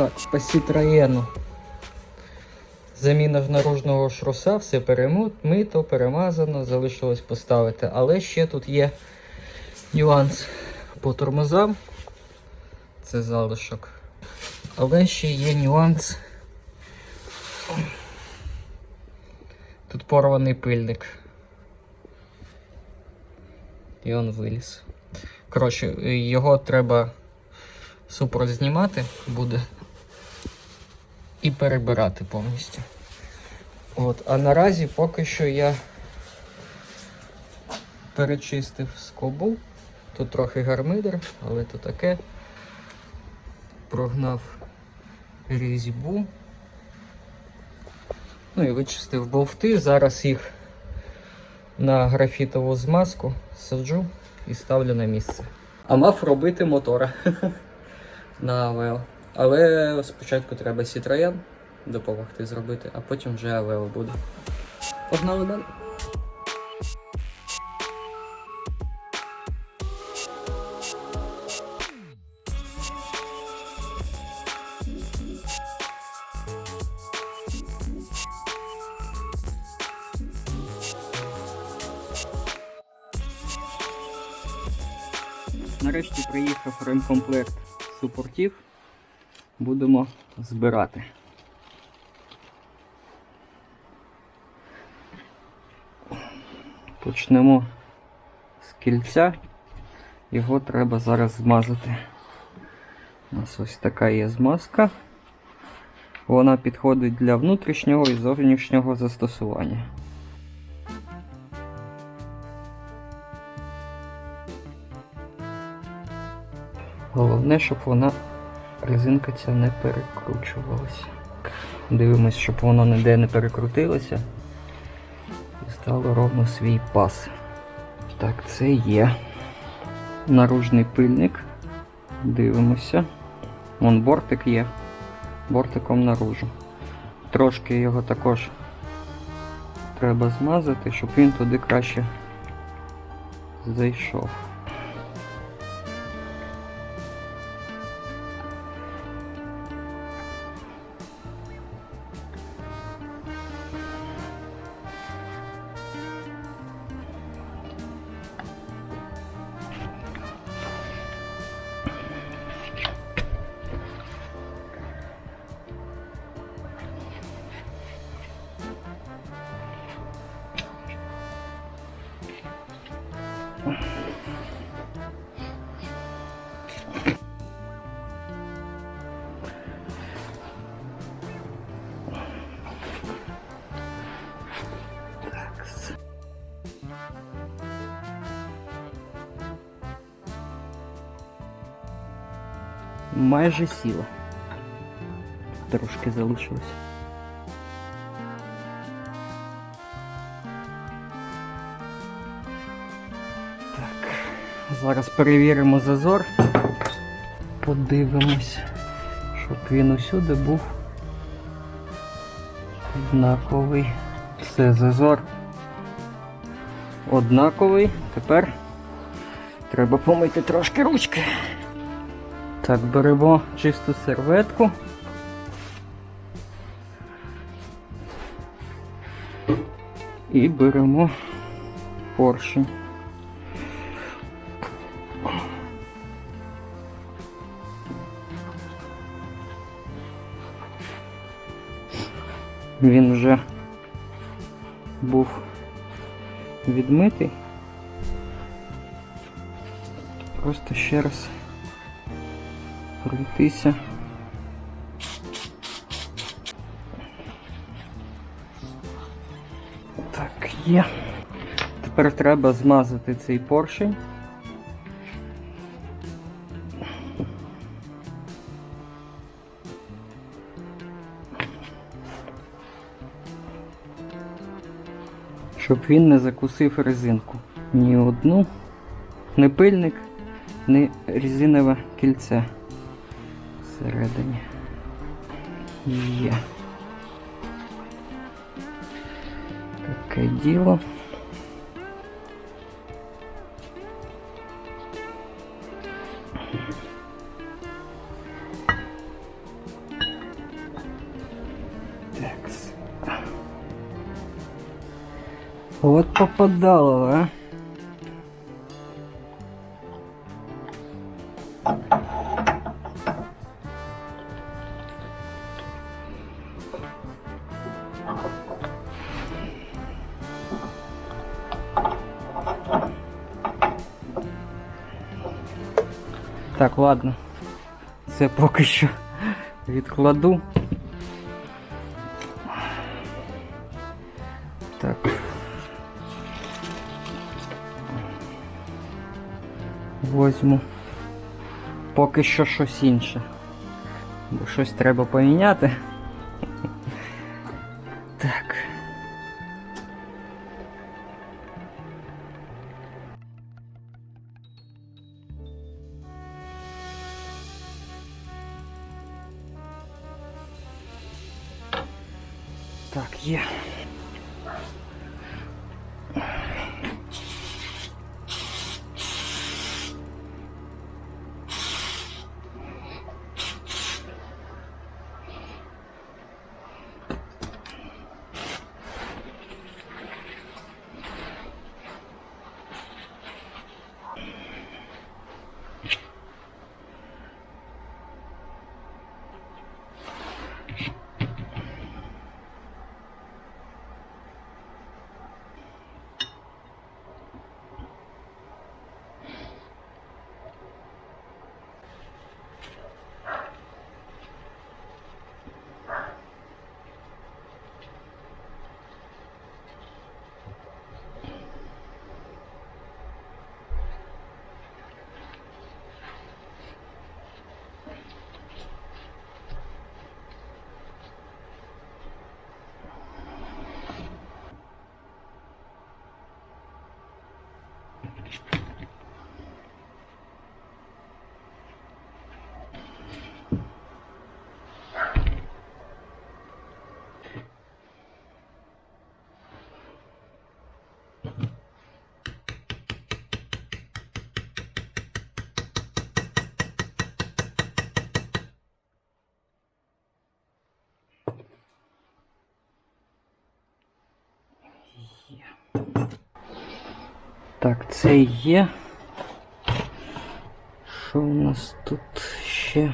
Так, по Citroёn. Заміна наружного шруса, все перемито, перемазано, залишилось поставити. Але ще тут є нюанс по тормозам. Це залишок. Але ще є нюанс. Тут порваний пильник. І он виліз. Коротше, його треба супроть знімати буде і перебирати повністю. От, а наразі поки що я перечистив скобу. Тут трохи гармидер, але то таке. Прогнав різьбу. Ну і вичистив болти. Зараз їх на графітову змазку саджу і ставлю на місце. А мав робити мотора на АВЛ. Але спочатку треба Citroën допомогти зробити, а потім вже АВЛ буде. Погнали далі. Нарешті приїхав ремкомплект супортів. Будемо збирати. Почнемо з кільця. Його треба зараз змазати. У нас ось така є змазка. Вона підходить для внутрішнього і зовнішнього застосування. Головне, щоб вона резинка ця не перекручувалася. Дивимось, щоб воно ніде не перекрутилося. І стало ровно свій пас. Так, це є наружний пильник. Дивимося. Вон бортик є. Бортиком наружу. Трошки його також треба змазати, щоб він туди краще зайшов. Майже сіла. Трошки залишилось. Так, зараз перевіримо зазор. Подивимось, щоб він усюди був однаковий. Все, зазор однаковий. Тепер треба помити трошки ручки. Так, беремо чисту серветку. І беремо поршень. Він вже був відмитий. Просто ще раз пройтися. Так, є. Тепер треба змазати цей поршень. Щоб він не закусив резинку. Ні одну, не пильник, ні резинове кільце всередині є. Таке діло. Такс. Вот попадало, а? Так, ладно. Це поки що відкладу. Так. Возьму поки що щось інше. Бо щось треба поміняти. Так, є. Так, це є. Що у нас тут ще?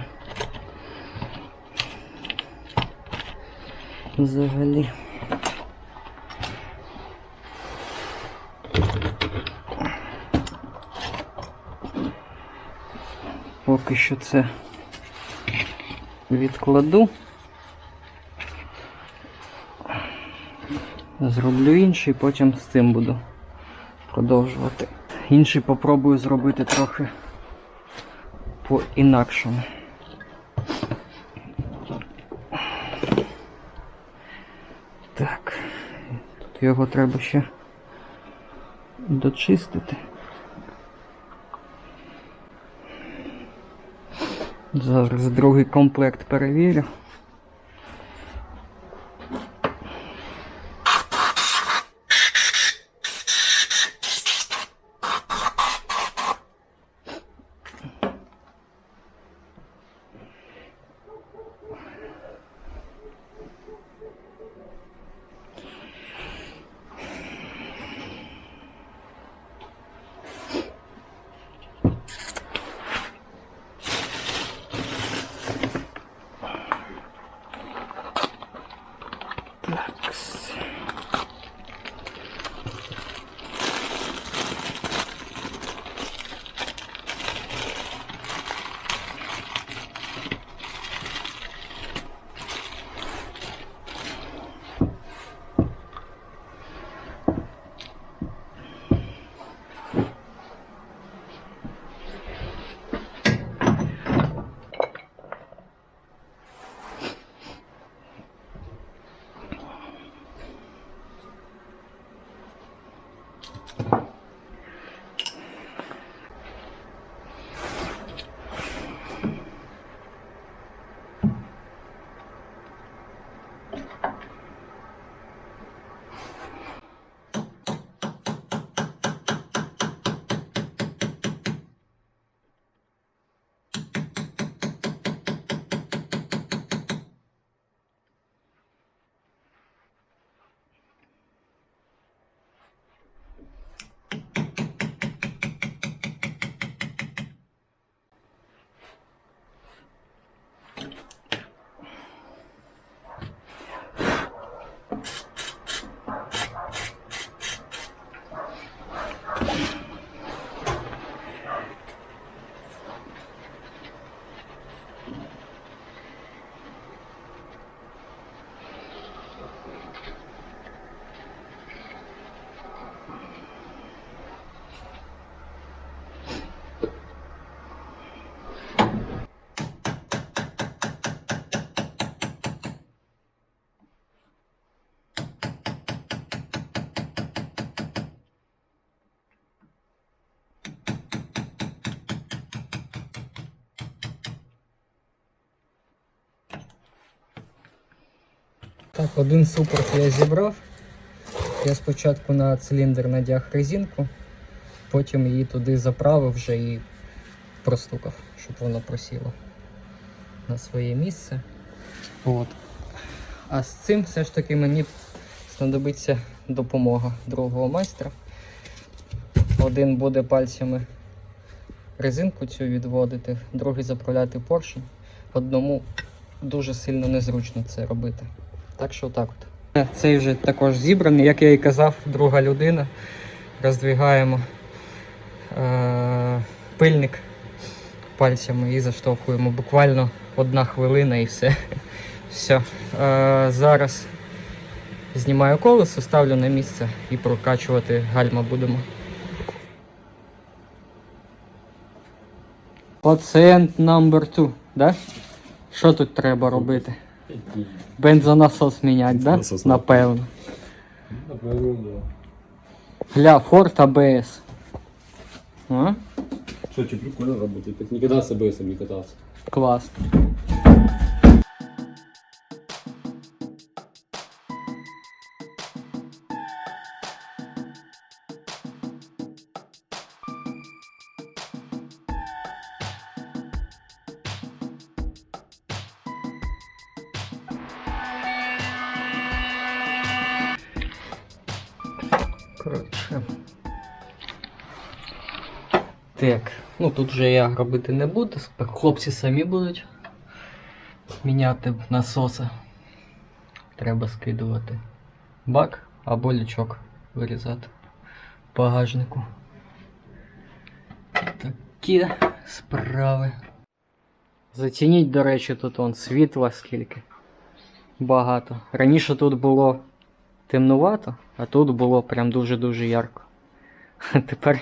Взагалі. Поки що це відкладу. Зроблю інший, потім з цим буду продовжувати. Інший попробую зробити трохи по-інакшому. Так, тут його треба ще дочистити. Зараз другий комплект перевірю. Так, один супорт я зібрав. Я спочатку на циліндр надяг резинку, потім її туди заправив вже і простукав, щоб воно просіло на своє місце. От. А з цим все ж таки мені знадобиться допомога другого майстра. Один буде пальцями резинку цю відводити, другий заправляти поршень. Одному дуже сильно незручно це робити. Так що так от. Цей вже також зібраний, як я і казав, друга людина. Роздвигаємо е- пильник пальцями і заштовхуємо. Буквально одна хвилина і все. все. Е- зараз знімаю колесо, ставлю на місце і прокачувати гальма будемо. Пацієнт номер 2, да? Що тут треба робити? Бензонасос менять, да? Насос, да. Напевно. Напевно, да. Гля, Ford АБС. А? Что, что, прикольно работает. Так никогда с АБС не катался. Клас. Так, ну тут вже я робити не буду, хлопці самі будуть міняти насоси. Треба скидувати бак або лючок вирізати в багажнику. Такі справи. Зацініть, до речі, тут он світла скільки. Багато. Раніше тут було темнувато, а тут було прям дуже-дуже ярко. Тепер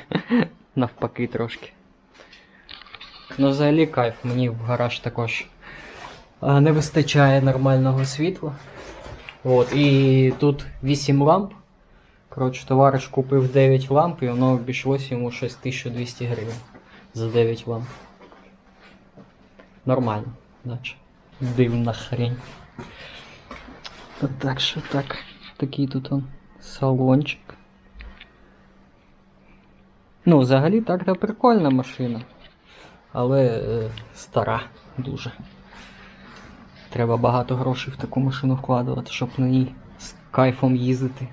навпаки трошки. Ну, взагалі кайф, мені в гараж також не вистачає нормального світла. От, і тут 8 ламп. Коротше, товариш купив 9 ламп і воно обійшлось йому щось 1200 гривень за 9 ламп. Нормально, наче. Дивна хрень. Так що так. Такий тут он салончик. Ну, взагалі так то прикольна машина. Але е, стара дуже. Треба багато грошей в таку машину вкладувати, щоб на ній з кайфом їздити.